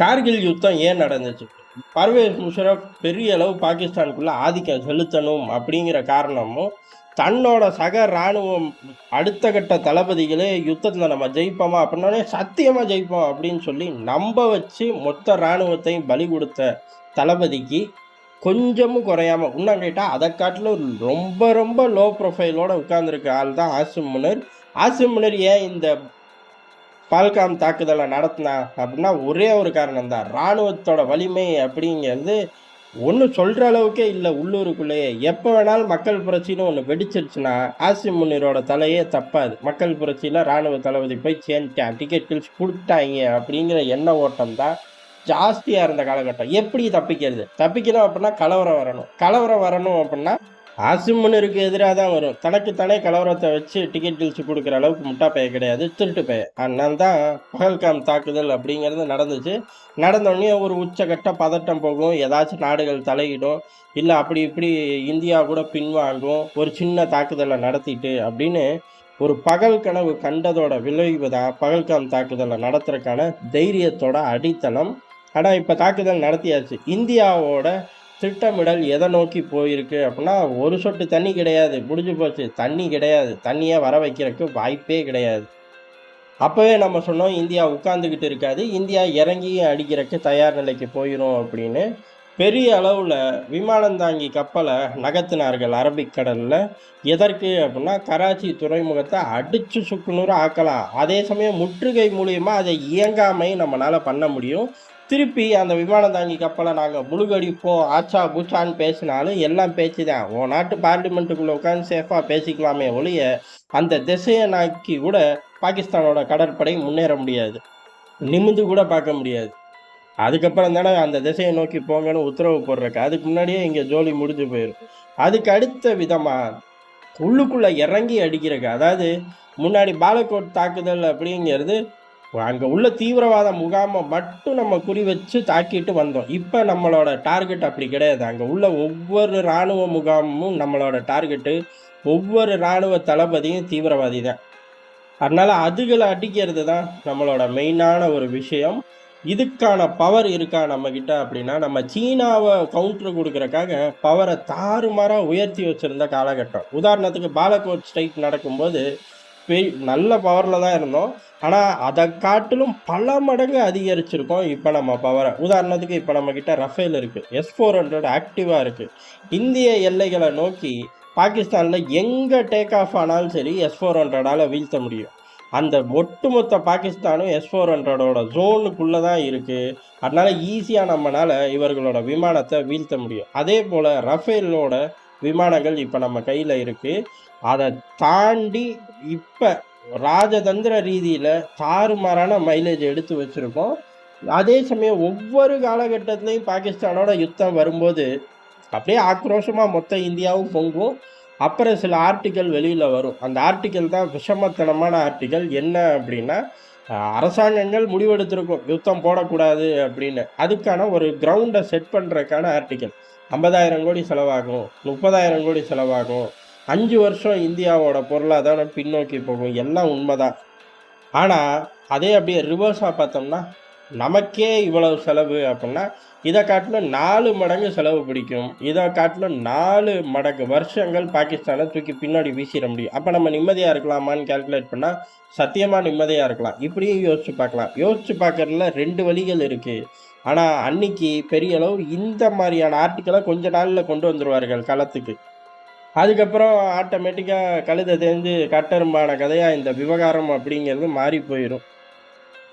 கார்கில் யுத்தம் ஏன் நடந்துச்சு? பர்வேஸ் முஷரப் பெரிய அளவு பாகிஸ்தானுக்குள்ளே ஆதிக்கம் செலுத்தணும் அப்படிங்கிற காரணமும் தன்னோட சக இராணுவம் அடுத்த கட்ட தளபதிகளே யுத்தத்தில் நம்ம ஜெயிப்போமா அப்படின்னோடனே சத்தியமாக ஜெயிப்போம் அப்படின்னு சொல்லி நம்ப வச்சு மொத்த இராணுவத்தையும் பலி கொடுத்த தளபதிக்கு கொஞ்சமும் குறையாம இன்னும் கேட்டால் அதை காட்டிலும் ரொம்ப ரொம்ப லோ ப்ரொஃபைலோடு உட்கார்ந்துருக்க ஆள் தான் ஆசிம் முனர். ஆசிம் முனர் ஏன் இந்த பால்காம் தாக்குதலை நடத்தினா அப்படின்னா ஒரே ஒரு காரணம் தான் இராணுவத்தோட வலிமை அப்படிங்கிறது ஒன்றும் சொல்கிற அளவுக்கே இல்லை உள்ளூருக்குள்ளேயே. எப்போ வேணாலும் மக்கள் புரட்சின்னு ஒன்று வெடிச்சிருச்சுன்னா ஆசிம் முன்னீரோட தலையே தப்பாது. மக்கள் புரட்சியில் இராணுவ தளபதி போய் சேர்ந்துட்டான் டிக்கெட் கிழிச்சு கொடுத்தாங்க அப்படிங்கிற எண்ண ஓட்டம் தான் ஜாஸ்தியாக இருந்த காலகட்டம். எப்படி தப்பிக்கிறது? தப்பிக்கணும் அப்படின்னா கலவரம் வரணும். கலவரம் வரணும் அப்படின்னா ஆசிமுனருக்கு எதிராக தான் வரும். தனக்கு தானே கலவரத்தை வச்சு டிக்கெட் கிழிச்சு கொடுக்குற அளவுக்கு முட்டா பைய கிடையாது. திருட்டு பைய. அதனால தான் பகல்காம் தாக்குதல் அப்படிங்கிறது நடந்துச்சு. நடந்தோடனே ஒரு உச்சகட்ட பதட்டம் போகும். ஏதாச்சும் நாடுகள் தலையிடும். இல்லை அப்படி இப்படி இந்தியா கூட பின்வாங்கும். ஒரு சின்ன தாக்குதலை நடத்திட்டு அப்படின்னு ஒரு பகல் கனவு கண்டதோட விளைவு தான் பகல்காம் தாக்குதலை நடத்துறதுக்கான தைரியத்தோட அடித்தளம். ஆனால் இப்போ தாக்குதல் நடத்தியாச்சு. இந்தியாவோட திட்டமிடல் எதை நோக்கி போயிருக்கு அப்படின்னா ஒரு சொட்டு தண்ணி கிடையாது முடிஞ்சு போச்சு. தண்ணி கிடையாது. தண்ணியை வர வைக்கிறதுக்கு வாய்ப்பே கிடையாது. அப்போவே நம்ம சொன்னோம் இந்தியா உட்காந்துக்கிட்டு இருக்காது. இந்தியா இறங்கி அடிக்கிறதுக்கு தயார் நிலைக்கு போயிடும் அப்படின்னு. பெரிய அளவில் விமானம் தாங்கி கப்பலை நகர்த்தினார்கள் அரபிக்கடலில் எதற்கு அப்படின்னா கராச்சி துறைமுகத்தை அடித்து சுக்குநூறு ஆக்கலாம். அதே சமயம் முற்றுகை மூலியமாக அதை இயங்காமையும் நம்மளால் பண்ண முடியும். திருப்பி அந்த விமானம் தாங்கி கப்பலை நாங்கள் முழுகடிப்போம் ஆச்சா பூச்சான்னு பேசினாலும் எல்லாம் பேச்சு தான் உன் நாட்டு பார்லிமெண்ட்டுக்குள்ளே உட்காந்து சேஃபாக பேசிக்கலாமே ஒழிய அந்த திசையை நாக்கி கூட பாகிஸ்தானோட கடற்படை முன்னேற முடியாது. நிமிந்து கூட பார்க்க முடியாது. அதுக்கப்புறம் தானே அந்த திசையை நோக்கி போங்கன்னு உத்தரவு போடுறக்கு. அதுக்கு முன்னாடியே இங்கே ஜோலி முடிஞ்சு போயிடும் அதுக்கு அடுத்த விதமாக உள்ளுக்குள்ளே இறங்கி அடிக்கிறக்கு. அதாவது முன்னாடி பாலக்கோட் தாக்குதல் அப்படிங்கிறது அங்கே உள்ள தீவிரவாத முகாமை மட்டும் நம்ம குறி வச்சு தாக்கிட்டு வந்தோம். இப்போ நம்மளோட டார்கெட் அப்படி கிடையாது. அங்கே உள்ள ஒவ்வொரு இராணுவ முகாமும் நம்மளோட டார்கெட்டு ஒவ்வொரு இராணுவ தளபதியும் தீவிரவாதி தான். அதனால் அதுகளை அடிக்கிறது தான் நம்மளோட மெயினான ஒரு விஷயம். இதுக்கான பவர் இருக்கா நம்மக்கிட்ட அப்படின்னா நம்ம சீனாவை கவுண்டர் கொடுக்குறக்காக பவரை தாறுமாறாக உயர்த்தி வச்சுருந்த காலகட்டம். உதாரணத்துக்கு பாலகோட் ஸ்ட்ரைக் நடக்கும்போது பெய் நல்ல பவரில் தான் இருந்தோம். ஆனால் அதை காட்டிலும் பல மடங்கு அதிகரிச்சிருக்கோம் இப்போ நம்ம பவரை உதாரணத்துக்கு இப்போ நம்மக்கிட்ட ரஃபேல் இருக்குது எஸ் ஃபோர் ஹண்ட்ரட் ஆக்டிவாக இருக்குது இந்திய எல்லைகளை நோக்கி பாகிஸ்தானில் எங்கே டேக் ஆஃப் ஆனாலும் சரி எஸ் ஃபோர் ஹண்ட்ரடால் வீழ்த்த முடியும். அந்த ஒட்டுமொத்த பாகிஸ்தானும் எஸ் ஃபோர் ஹண்ட்ரடோட ஜோனுக்குள்ளே தான் இருக்குது அதனால் ஈஸியாக நம்மளால் இவர்களோட விமானத்தை வீழ்த்த முடியும். அதே போல் ரஃபேலோட விமானங்கள் இப்போ நம்ம கையில் இருக்குது அதை தாண்டி இப்போ ராஜதந்திர ரீதியில் தாறுமாறான மைலேஜ் எடுத்து வச்சுருக்கோம். அதே சமயம் ஒவ்வொரு காலகட்டத்திலையும் பாகிஸ்தானோட யுத்தம் வரும்போது அப்படியே ஆக்ரோஷமாக மொத்த இந்தியாவும் பொங்கும். அப்புறம் சில ஆர்டிக்கல் வெளியில் வரும். அந்த ஆர்டிக்கல் தான் விஷமத்தனமான ஆர்டிக்கல் என்ன அப்படின்னா அரசாங்கங்கள் முடிவெடுத்திருக்கும். யுத்தம் போடக்கூடாது அப்படின்னு. அதுக்கான ஒரு கிரவுண்டை செட் பண்ணுறதுக்கான ஆர்டிக்கல் ஐம்பதாயிரம் கோடி செலவாகும் முப்பதாயிரம் கோடி செலவாகும். அஞ்சு வருஷம் இந்தியாவோட பொருளாதாரம் பின்னோக்கி போகும். எல்லாம் உண்மைதான். ஆனால் அதே அப்படியே ரிவர்ஸாக பார்த்தோம்னா நமக்கே இவ்வளவு செலவு அப்படின்னா இதை காட்டிலும் நாலு மடங்கு செலவு பிடிக்கும். இதை காட்டிலும் நாலு மடங்கு வருஷங்கள் பாகிஸ்தானை தூக்கி பின்னாடி வீசிட முடியும். அப்போ நம்ம நிம்மதியாக இருக்கலாமான்னு கால்குலேட் பண்ணால் சத்தியமாக நிம்மதியாக இருக்கலாம். இப்படியும் யோசிச்சு பார்க்கலாம். யோசிச்சு பார்க்கறதுல ரெண்டு வழிகள் இருக்குது ஆனால் அன்னைக்கு பெரிய அளவு இந்த மாதிரியான ஆர்டிக்கலை கொஞ்ச நாளில் கொண்டு வந்துடுவார்கள் களத்துக்கு. அதுக்கப்புறம் ஆட்டோமேட்டிக்காக கழுதை தேர்ந்து கட்டரும்பான கதையாக இந்த விவகாரம் அப்படிங்கிறது மாறி போயிடும்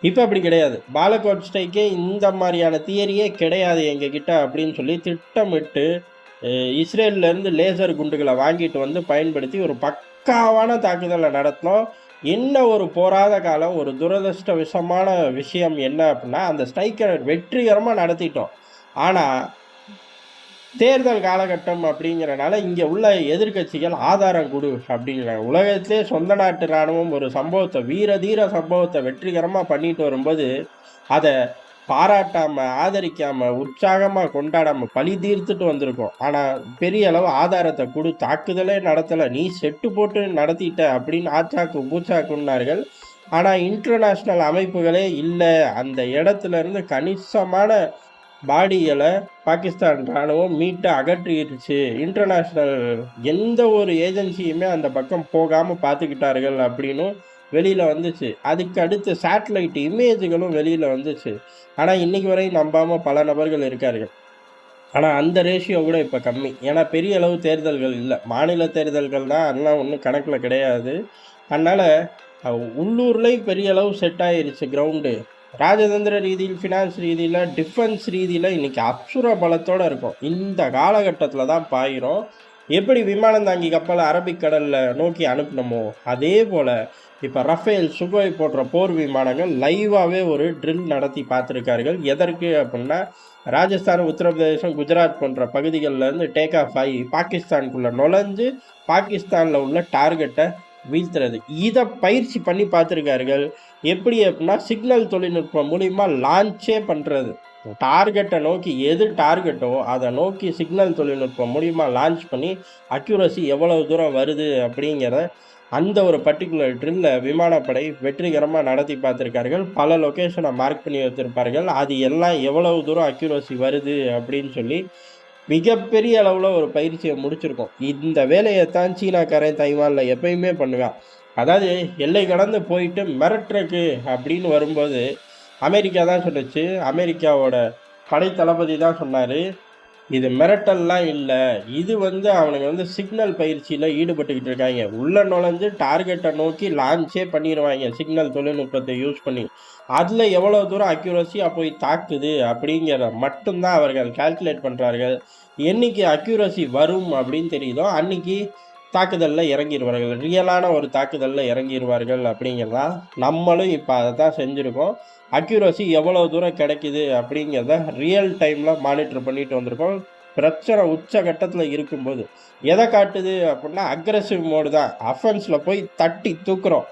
இப்போ அப்படி கிடையாது. பாலகோட் ஸ்டைக்கே இந்த மாதிரியான தியரியே கிடையாது எங்ககிட்ட அப்படின்னு சொல்லி திட்டமிட்டு இஸ்ரேல்லேருந்து லேசர் குண்டுகளை வாங்கிட்டு வந்து பயன்படுத்தி ஒரு பக்காவான தாக்குதலை நடத்தினோம். என்ன ஒரு போராத காலம் ஒரு துரதிருஷ்டவசமான விஷயம் என்ன அப்படின்னா அந்த ஸ்ட்ரைக்கை வெற்றிகரமாக நடத்திட்டோம். ஆனால் தேர்தல் காலகட்டம் அப்படிங்கிறனால இங்கே உள்ள எதிர்க்கட்சிகள் ஆதாரம் கொடு அப்படிங்கிறாங்க உலகத்திலே சொந்த நாட்டு இராணுவம் ஒரு சம்பவத்தை வீர தீர சம்பவத்தை வெற்றிகரமாக பண்ணிட்டு வரும்போது அதை பாராட்டாம ஆதரிக்காம உற்சாகமா கொண்டாடாம பழி தீர்த்துட்டு வந்திருக்கோம். ஆனா பெரிய அளவு ஆதாரத்தை கொடு தாக்குதலே நடத்தல நீ செட்டு போட்டு நடத்திட்ட அப்படின்னு ஆச்சாக்கு பூச்சாக்குன்னார்கள். ஆனால் இன்டர்நேஷ்னல் அமைப்புகளே இல்லை. அந்த இடத்துல இருந்து கணிசமான பாடிகளை பாகிஸ்தான் இராணுவம் மீட்டு அகற்றிடுச்சு இன்டர்நேஷ்னல் எந்த ஒரு ஏஜென்சியுமே அந்த பக்கம் போகாமல் பார்த்துக்கிட்டார்கள் அப்படின்னும் வெளியில் வந்துச்சு. அதுக்கு அடுத்து சேட்டலைட் இமேஜுகளும் வெளியில் வந்துச்சு. ஆனால் இன்னைக்கு வரையும் நம்பாமல் பல நபர்கள் இருக்கார்கள். ஆனால் அந்த ரேஷியோ கூட இப்போ கம்மி. ஏன்னா பெரிய அளவு தேர்தல்கள் இல்லை. மாநில தேர்தல்கள் தான் அதெல்லாம் ஒன்றும் கணக்கில் கிடையாது. அதனால் உள்ளூர்லேயும் பெரிய அளவு செட் ஆயிருச்சு கிரவுண்டு ராஜதந்திர ரீதியில் ஃபினான்ஸ் ரீதியில் டிஃபென்ஸ் ரீதியில் இன்றைக்கி அப்சுர பலத்தோடு இருக்கும். இந்த காலகட்டத்தில் தான் பாயிரும். எப்படி விமானம் தாங்கி கப்பலை அரபிக்கடலில் நோக்கி அனுப்பினமோ அதே போல் இப்போ ரஃபேல் சுகோய் போன்ற போர் விமானங்கள் லைவாகவே ஒரு ட்ரில் நடத்தி பார்த்துருக்கார்கள். எதற்கு அப்படின்னா ராஜஸ்தான் உத்தரப்பிரதேசம் குஜராத் போன்ற பகுதிகளில் இருந்து டேக் ஆஃப் ஆகி பாகிஸ்தானுக்குள்ளே நுழைஞ்சு பாகிஸ்தானில் உள்ள டார்கெட்டை வீழ்த்துறது. இதை பயிற்சி பண்ணி பார்த்துருக்கார்கள். எப்படி அப்படின்னா சிக்னல் தொழில்நுட்பம் மூலிமா லான்ச்சே பண்ணுறது டார்கெட்டை நோக்கி எது டார்கெட்டோ அதை நோக்கி சிக்னல் தொழில்நுட்பம் மூலிமா லான்ச் பண்ணி அக்யூரசி எவ்வளவு தூரம் வருது அப்படிங்கிறத அந்த ஒரு பர்டிகுலர் ட்ரில்லை விமானப்படை வெற்றிகரமாக நடத்தி பார்த்துருக்கார்கள். பல லொக்கேஷனை மார்க் பண்ணி வச்சுருப்பார்கள் அது எல்லாம் எவ்வளவு தூரம் அக்யூரசி வருது அப்படின்னு சொல்லி மிகப்பெரிய அளவில் ஒரு பயிற்சியை முடிச்சிருக்கோம். இந்த வேலையை தான் சீனாக்காரன் தைவானில் எப்பயுமே பண்ணுவேன். அதாவது எல்லை கடந்து போயிட்டு மிரட்டுறக்கு அப்படின்னு வரும்போது அமெரிக்கா தான் சொன்னுச்சு. அமெரிக்காவோட படை தளபதி தான் சொன்னார். இது மிரட்டல்லாம் இல்லை. இது வந்து அவனுங்க வந்து சிக்னல் பயிற்சியில் ஈடுபட்டுக்கிட்டு இருக்காங்க. உள்ளே நுழைஞ்சு டார்கெட்டை நோக்கி லான்ச்சே பண்ணிடுவாங்க சிக்னல் தொழில்நுட்பத்தை யூஸ் பண்ணி. அதில் எவ்வளோ தூரம் அக்யூரஸியாக போய் தாக்குது அப்படிங்கிறத மட்டும்தான் அவர்கள் கால்குலேட் பண்ணுறார்கள் என்னைக்கு அக்யூரஸி வரும் அப்படின்னு தெரியுதோ அன்றைக்கி தாக்குதலில் இறங்கிடுவார்கள் ரியலான ஒரு தாக்குதலில் இறங்கிடுவார்கள் அப்படிங்கிறதா நம்மளும் இப்போ அதை தான் செஞ்சுருக்கோம். அக்யூரசி எவ்வளோ தூரம் கிடைக்குது அப்படிங்கிறத ரியல் டைமில் மானிட்டர் பண்ணிட்டு வந்திருக்கோம். பிரச்சனை உச்ச கட்டத்தில் இருக்கும்போது. எதை காட்டுது அப்படின்னா அக்ரஸிவ் மோடு தான். அஃபென்ஸில் போய் தட்டி தூக்குறோம்.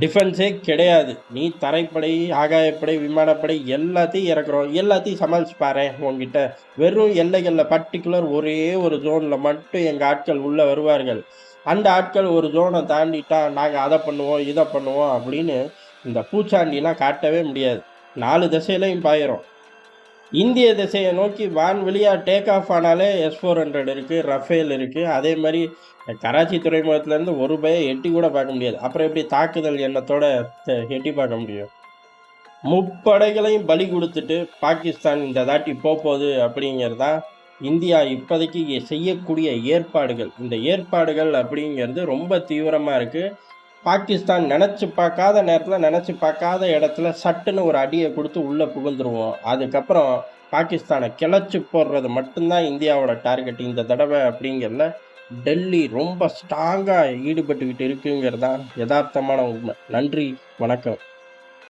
டிஃபென்ஸே கிடையாது. நீ தரைப்படை ஆகாயப்படை விமானப்படை எல்லாத்தையும் இறக்குறோம். எல்லாத்தையும் சமாளிச்சு பாரு உங்ககிட்ட வெறும் எல்லைகளில் பர்டிகுலர் ஒரே ஒரு ஜோனில் மட்டும் எங்கள் ஆட்கள் உள்ளே வருவார்கள். அந்த ஆட்கள் ஒரு ஜோனை தாண்டிட்டா நாங்கள் அதை பண்ணுவோம் இதை பண்ணுவோம் அப்படின்னு இந்த பூச்சாண்டிலாம் காட்டவே முடியாது. நாலு திசையிலையும் பாயிரும். இந்திய திசையை நோக்கி வான்வெளியாக டேக் ஆஃப் ஆனாலே எஸ் ஃபோர் ஹண்ட்ரட் இருக்குது ரஃபேல் இருக்குது அதே மாதிரி கராச்சி துறைமுகத்துலேருந்து ஒரு பய எட்டி கூட பார்க்க முடியாது. அப்புறம் எப்படி தாக்குதல் எண்ணத்தோட எட்டி பார்க்க முடியும்? முப்படைகளையும் பலி கொடுத்துட்டு பாகிஸ்தான் இந்த தாட்டி போகுது தான் இந்தியா இப்போதைக்கு செய்யக்கூடிய ஏற்பாடுகள். இந்த ஏற்பாடுகள் அப்படிங்கிறது ரொம்ப தீவிரமாக இருக்குது பாகிஸ்தான் நினச்சி பார்க்காத நேரத்தில் நினச்சி பார்க்காத இடத்துல சட்டுன்னு ஒரு அடியை கொடுத்து உள்ளே புகுந்துருவோம் அதுக்கப்புறம் பாகிஸ்தானை கிளச்சி போடுறது மட்டும்தான் இந்தியாவோட டார்கெட். இந்த தடவை அப்படிங்கிறல டெல்லி ரொம்ப ஸ்ட்ராங்காக ஈடுபட்டுக்கிட்டு இருக்குங்கிறது தான் யதார்த்தமான உண்மை. நன்றி வணக்கம்.